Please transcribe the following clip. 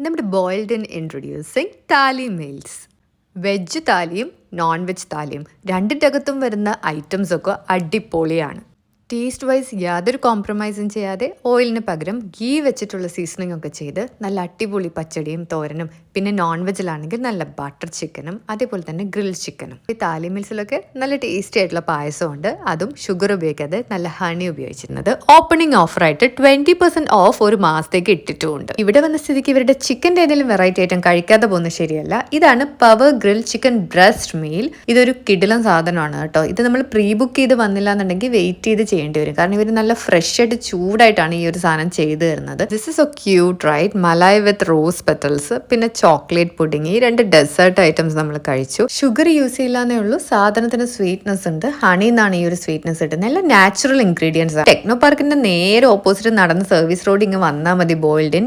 നമ്മുടെ boiled and introducing thali meals veg താലിയും non veg താലിയും രണ്ടിന്റെ അകത്തും വരുന്ന ഐറ്റംസ് ഒക്കെ അടിപൊളിയാണ്. ടേസ്റ്റ് വൈസ് യാതൊരു കോംപ്രമൈസും ചെയ്യാതെ ഓയിലിന് പകരം ഗീ വെച്ചിട്ടുള്ള സീസണിംഗ് ഒക്കെ ചെയ്ത് നല്ല അടിപൊളി പച്ചടിയും തോരനും പിന്നെ നോൺ വെജിലാണെങ്കിൽ നല്ല ബട്ടർ ചിക്കനും അതേപോലെ തന്നെ ഗ്രിൽ ചിക്കനും ഈ താലി മിൽസിലൊക്കെ നല്ല ടേസ്റ്റി ആയിട്ടുള്ള പായസമുണ്ട്. അതും ഷുഗർ ഉപയോഗിക്കാതെ നല്ല ഹണി ഉപയോഗിച്ചിരുന്നത്. ഓപ്പണിംഗ് ഓഫറായിട്ട് ട്വന്റി പെർസെന്റ് ഓഫ് ഒരു മാസത്തേക്ക് ഇട്ടിട്ടുമുണ്ട്. ഇവിടെ വന്ന സ്ഥിതിക്ക് ഇവരുടെ ചിക്കന്റെ ഏതെങ്കിലും വെറൈറ്റി ഐറ്റം കഴിക്കാതെ പോകുന്നത് ശരിയല്ല. ഇതാണ് power grill chicken breast meal ഇതൊരു കിടിലം സാധനമാണ് കേട്ടോ. ഇത് നമ്മൾ പ്രീ ബുക്ക് ചെയ്ത് വന്നില്ല എന്നുണ്ടെങ്കിൽ വെയിറ്റ് ചെയ്ത് ചെയ്യേണ്ടി വരും. കാരണം ഇവർ നല്ല ഫ്രഷ് ആയിട്ട് ചൂടായിട്ടാണ് ഈ ഒരു സാധനം ചെയ്തു തരുന്നത്. This is a cute right malai with rose petals പിന്നെ ചോക്ലേറ്റ് പുഡിങ് ഈ രണ്ട് ഡെസേർട്ട് ഐറ്റംസ് നമ്മൾ കഴിച്ചു. ഷുഗർ യൂസ് ചെയ്യില്ലാന്നേ ഉള്ളൂ സാധനത്തിന് സ്വീറ്റ്നെസ് ഉണ്ട്. ഹണി എന്നാണ് ഈ ഒരു സ്വീറ്റ്നെസ് കിട്ടുന്നത്. നല്ല നാച്ചുറൽ ഇൻഗ്രീഡിയൻസ് ആണ്. ടെക്നോ പാർക്കിന്റെ നേരെ ഓപ്പോസിറ്റ് നടന്ന് സർവീസ് റോഡ് ഇങ്ങ് വന്നാൽ മതി ബോയിൽഡിൻ